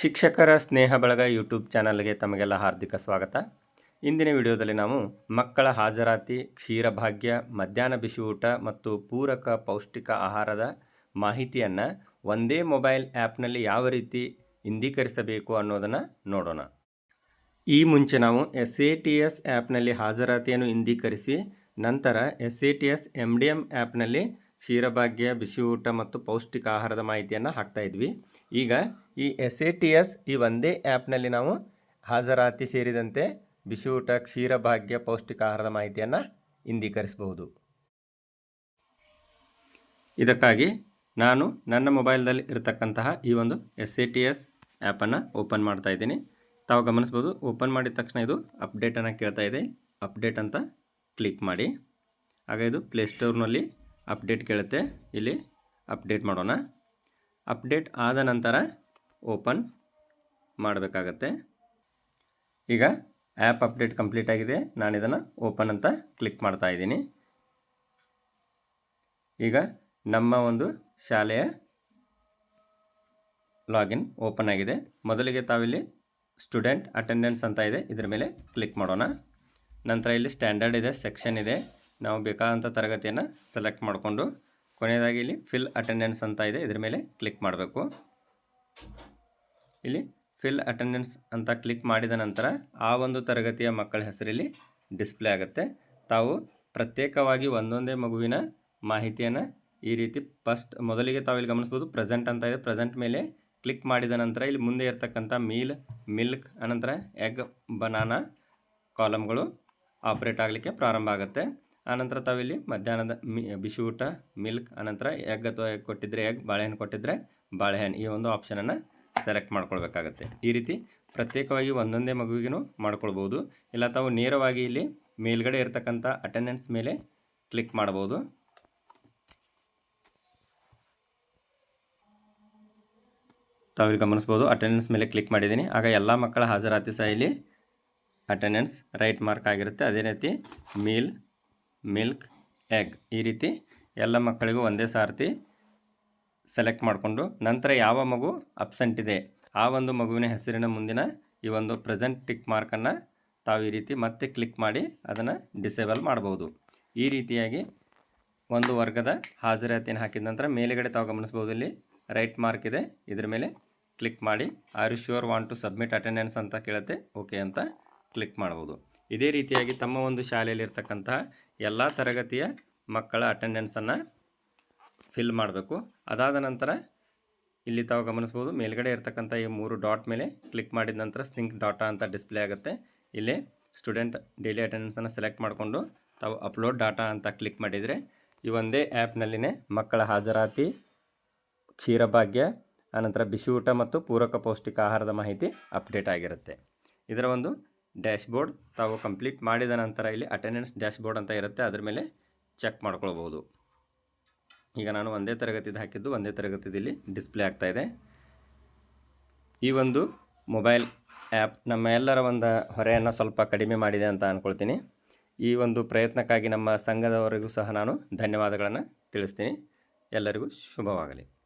ಶಿಕ್ಷಕರ ಸ್ನೇಹ ಬಳಗ ಯೂಟ್ಯೂಬ್ ಚಾನಲ್ಗೆ ತಮಗೆಲ್ಲ ಹಾರ್ದಿಕ ಸ್ವಾಗತ. ಇಂದಿನ ವಿಡಿಯೋದಲ್ಲಿ ನಾವು ಮಕ್ಕಳ ಹಾಜರಾತಿ, ಕ್ಷೀರಭಾಗ್ಯ, ಮಧ್ಯಾಹ್ನ ಬಿಸಿ ಊಟ ಮತ್ತು ಪೂರಕ ಪೌಷ್ಟಿಕ ಆಹಾರದ ಮಾಹಿತಿಯನ್ನು ಒಂದೇ ಮೊಬೈಲ್ ಆ್ಯಪ್ನಲ್ಲಿ ಯಾವ ರೀತಿ ಇಂದೀಕರಿಸಬೇಕು ಅನ್ನೋದನ್ನು ನೋಡೋಣ. ಈ ಮುಂಚೆ ನಾವು ಎಸ್ ಎ ಟಿ ಎಸ್ ಆ್ಯಪ್ನಲ್ಲಿ ಹಾಜರಾತಿಯನ್ನು ಇಂದೀಕರಿಸಿ ನಂತರ S A T S M D M ಆ್ಯಪ್ನಲ್ಲಿ ಕ್ಷೀರಭಾಗ್ಯ ಬಿಸಿ ಊಟ ಮತ್ತು ಪೌಷ್ಟಿಕ ಆಹಾರದ ಮಾಹಿತಿಯನ್ನು ಹಾಕ್ತಾ ಇದ್ವಿ. ಈಗ ಈ ಎಸ್ ಎ ಟಿ ಎಸ್ ಈ ಒಂದೇ ಆ್ಯಪ್ನಲ್ಲಿ ನಾವು ಹಾಜರಾತಿ ಸೇರಿದಂತೆ ಬಿಸಿ ಊಟ ಕ್ಷೀರಭಾಗ್ಯ ಪೌಷ್ಟಿಕ ಆಹಾರದ ಮಾಹಿತಿಯನ್ನು ಇಂದೀಕರಿಸಬಹುದು. ಇದಕ್ಕಾಗಿ ನಾನು ನನ್ನ ಮೊಬೈಲ್ದಲ್ಲಿ ಇರತಕ್ಕಂತಹ ಈ ಒಂದು ಎಸ್ ಎ ಟಿ ಎಸ್ ಆ್ಯಪನ್ನು ಓಪನ್ ಮಾಡ್ತಾ ಇದ್ದೀನಿ. ತಾವು ಗಮನಿಸ್ಬೋದು ಓಪನ್ ಮಾಡಿದ ತಕ್ಷಣ ಇದು ಅಪ್ಡೇಟನ್ನು ಕೇಳ್ತಾ ಇದೆ. ಅಪ್ಡೇಟ್ ಅಂತ ಕ್ಲಿಕ್ ಮಾಡಿ. ಆಗ ಇದು ಪ್ಲೇಸ್ಟೋರ್ನಲ್ಲಿ ಅಪ್ಡೇಟ್ ಕೇಳುತ್ತೆ. ಇಲ್ಲಿ ಅಪ್ಡೇಟ್ ಮಾಡೋಣ. ಅಪ್ಡೇಟ್ ಆದ ನಂತರ ಓಪನ್ ಮಾಡಬೇಕಾಗತ್ತೆ. ಈಗ ಆ್ಯಪ್ ಅಪ್ಡೇಟ್ ಕಂಪ್ಲೀಟ್ ಆಗಿದೆ. ನಾನು ಇದನ್ನು ಓಪನ್ ಅಂತ ಕ್ಲಿಕ್ ಮಾಡ್ತಾ ಇದ್ದೀನಿ. ಈಗ ನಮ್ಮ ಒಂದು ಶಾಲೆಯ ಲಾಗಿನ್ ಓಪನ್ ಆಗಿದೆ. ಮೊದಲಿಗೆ ತಾವಿಲ್ಲಿ ಸ್ಟೂಡೆಂಟ್ ಅಟೆಂಡೆನ್ಸ್ ಅಂತ ಇದೆ. ಇದರ ಮೇಲೆ ಕ್ಲಿಕ್ ಮಾಡೋಣ. ನಂತರ ಇಲ್ಲಿ ಸ್ಟ್ಯಾಂಡರ್ಡ್ ಇದೆ, ಸೆಕ್ಷನ್ ಇದೆ. ನಾವು ಬೇಕಾದಂಥ ತರಗತಿಯನ್ನು ಸೆಲೆಕ್ಟ್ ಮಾಡಿಕೊಂಡು ಕೊನೆಯದಾಗಿ ಇಲ್ಲಿ ಫಿಲ್ ಅಟೆಂಡೆನ್ಸ್ ಅಂತ ಇದೆ. ಇದ್ರ ಮೇಲೆ ಕ್ಲಿಕ್ ಮಾಡಬೇಕು. ಇಲ್ಲಿ ಫಿಲ್ ಅಟೆಂಡೆನ್ಸ್ ಅಂತ ಕ್ಲಿಕ್ ಮಾಡಿದ ನಂತರ ಆ ಒಂದು ತರಗತಿಯ ಮಕ್ಕಳ ಹೆಸರಲ್ಲಿ ಡಿಸ್ಪ್ಲೇ ಆಗುತ್ತೆ. ತಾವು ಪ್ರತ್ಯೇಕವಾಗಿ ಒಂದೊಂದೇ ಮಗುವಿನ ಮಾಹಿತಿಯನ್ನು ಈ ರೀತಿ ಫಸ್ಟ್ ಮೊದಲಿಗೆ ತಾವು ಇಲ್ಲಿ ಗಮನಿಸ್ಬೋದು ಪ್ರೆಸೆಂಟ್ ಅಂತ ಇದೆ. ಪ್ರೆಸೆಂಟ್ ಮೇಲೆ ಕ್ಲಿಕ್ ಮಾಡಿದ ನಂತರ ಇಲ್ಲಿ ಮುಂದೆ ಇರತಕ್ಕಂಥ ಮೀಲ್ ಮಿಲ್ಕ್ ಅನಂತರ ಎಗ್ ಬನಾನಾ ಕಾಲಮ್ಗಳು ಆಪ್ರೇಟ್ ಆಗಲಿಕ್ಕೆ ಪ್ರಾರಂಭ ಆಗುತ್ತೆ. ಆನಂತರ ತಾವಿಲ್ಲಿ ಮಧ್ಯಾಹ್ನದ ಮಿ, ಬಿಸಿ ಊಟ, ಮಿಲ್ಕ್, ಆನಂತರ ಎಗ್ ಅಥವಾ ಎಗ್ ಕೊಟ್ಟಿದ್ದರೆ ಎಗ್ ಬಾಳೆಹಣ್ಣು ಕೊಟ್ಟಿದ್ದರೆ ಬಾಳೆಹಣ್ಣು. ಈ ಒಂದು ಆಪ್ಷನನ್ನು ಸೆಲೆಕ್ಟ್ ಮಾಡ್ಕೊಳ್ಬೇಕಾಗತ್ತೆ. ಈ ರೀತಿ ಪ್ರತ್ಯೇಕವಾಗಿ ಒಂದೊಂದೇ ಮಗುವಿಗೂ ಮಾಡ್ಕೊಳ್ಬೋದು. ಇಲ್ಲ ತಾವು ನೇರವಾಗಿ ಇಲ್ಲಿ ಮೇಲ್ಗಡೆ ಇರತಕ್ಕಂಥ ಅಟೆಂಡೆನ್ಸ್ ಮೇಲೆ ಕ್ಲಿಕ್ ಮಾಡ್ಬೋದು ತಾವಿಲ್ಲಿ ಗಮನಿಸ್ಬೋದು ಅಟೆಂಡೆನ್ಸ್ ಮೇಲೆ ಕ್ಲಿಕ್ ಮಾಡಿದ್ದೀನಿ. ಆಗ ಎಲ್ಲ ಮಕ್ಕಳ ಹಾಜರಾತಿ ಸಹ ಇಲ್ಲಿ ಅಟೆಂಡೆನ್ಸ್ ರೈಟ್ ಮಾರ್ಕ್ ಆಗಿರುತ್ತೆ. ಅದೇ ರೀತಿ ಮೀಲ್ ಮಿಲ್ಕ್, ಎಗ್ ಈ ರೀತಿ ಎಲ್ಲ ಮಕ್ಕಳಿಗೂ ಒಂದೇ ಸಾರ್ತಿ ಸೆಲೆಕ್ಟ್ ಮಾಡಿಕೊಂಡು ನಂತರ ಯಾವ ಮಗು ಅಬ್ಸೆಂಟ್ ಇದೆ, ಆ ಒಂದು ಮಗುವಿನ ಹೆಸರಿನ ಮುಂದಿನ ಈ ಒಂದು ಪ್ರೆಸೆಂಟ್ ಟಿಕ್ ಮಾರ್ಕನ್ನು ತಾವು ಈ ರೀತಿ ಮತ್ತೆ ಕ್ಲಿಕ್ ಮಾಡಿ ಅದನ್ನು ಡಿಸೇಬಲ್ ಮಾಡ್ಬೋದು. ಈ ರೀತಿಯಾಗಿ ಒಂದು ವರ್ಗದ ಹಾಜರಾತಿಯನ್ನು ಹಾಕಿದ ನಂತರ ಮೇಲುಗಡೆ ತಾವು ಗಮನಿಸ್ಬೋದು ಇಲ್ಲಿ ರೈಟ್ ಮಾರ್ಕ್ ಇದೆ, ಇದರ ಮೇಲೆ ಕ್ಲಿಕ್ ಮಾಡಿ are you sure want to submit attendance ಅಂತ ಕೇಳುತ್ತೆ ಓಕೆ ಅಂತ ಕ್ಲಿಕ್ ಮಾಡ್ಬೋದು. ಇದೇ ರೀತಿಯಾಗಿ ತಮ್ಮ ಒಂದು ಶಾಲೆಯಲ್ಲಿರ್ತಕ್ಕಂಥ ಎಲ್ಲ ತರಗತಿಯ ಮಕ್ಕಳ ಅಟೆಂಡೆನ್ಸನ್ನು ಫಿಲ್ ಮಾಡಬೇಕು. ಅದಾದ ನಂತರ ಇಲ್ಲಿ ತಾವು ಗಮನಿಸ್ಬೋದು ಮೇಲ್ಗಡೆ ಇರ್ತಕ್ಕಂಥ ಈ ಮೂರು ಡಾಟ್ ಮೇಲೆ ಕ್ಲಿಕ್ ಮಾಡಿದ ನಂತರ ಸಿಂಕ್ ಡಾಟಾ ಅಂತ ಡಿಸ್ಪ್ಲೇ ಆಗುತ್ತೆ. ಇಲ್ಲಿ ಸ್ಟೂಡೆಂಟ್ ಡೈಲಿ ಅಟೆಂಡೆನ್ಸನ್ನು ಸೆಲೆಕ್ಟ್ ಮಾಡಿಕೊಂಡು ತಾವು ಅಪ್ಲೋಡ್ ಡಾಟಾ ಅಂತ ಕ್ಲಿಕ್ ಮಾಡಿದರೆ ಈ ಒಂದೇ ಆ್ಯಪ್ನಲ್ಲಿನೇ ಮಕ್ಕಳ ಹಾಜರಾತಿ, ಕ್ಷೀರಭಾಗ್ಯ, ಆನಂತರ ಬಿಸಿ ಊಟ ಮತ್ತು ಪೂರಕ ಪೌಷ್ಟಿಕ ಆಹಾರದ ಮಾಹಿತಿ ಅಪ್ಡೇಟ್ ಆಗಿರುತ್ತೆ. ಇದರ ಒಂದು ಡ್ಯಾಶ್ಬೋರ್ಡ್ ತಾವು ಕಂಪ್ಲೀಟ್ ಮಾಡಿದ ನಂತರ ಇಲ್ಲಿ ಅಟೆಂಡೆನ್ಸ್ ಡ್ಯಾಶ್ಬೋರ್ಡ್ ಅಂತ ಇರುತ್ತೆ. ಅದ್ರ ಮೇಲೆ ಚೆಕ್ ಮಾಡ್ಕೊಳ್ಬೋದು. ಈಗ ನಾನು ಒಂದೇ ತರಗತಿದು ಹಾಕಿದ್ದು, ಒಂದೇ ತರಗತಿದಲ್ಲಿ ಡಿಸ್ಪ್ಲೇ ಇದೆ. ಈ ಒಂದು ಮೊಬೈಲ್ ಆ್ಯಪ್ ನಮ್ಮ ಎಲ್ಲರ ಒಂದು ಹೊರೆಯನ್ನು ಸ್ವಲ್ಪ ಕಡಿಮೆ ಮಾಡಿದೆ ಅಂತ ಅಂದ್ಕೊಳ್ತೀನಿ ಈ ಒಂದು ಪ್ರಯತ್ನಕ್ಕಾಗಿ ನಮ್ಮ ಸಂಘದವರಿಗೂ ಸಹ ನಾನು ಧನ್ಯವಾದಗಳನ್ನು ತಿಳಿಸ್ತೀನಿ. ಎಲ್ಲರಿಗೂ ಶುಭವಾಗಲಿ.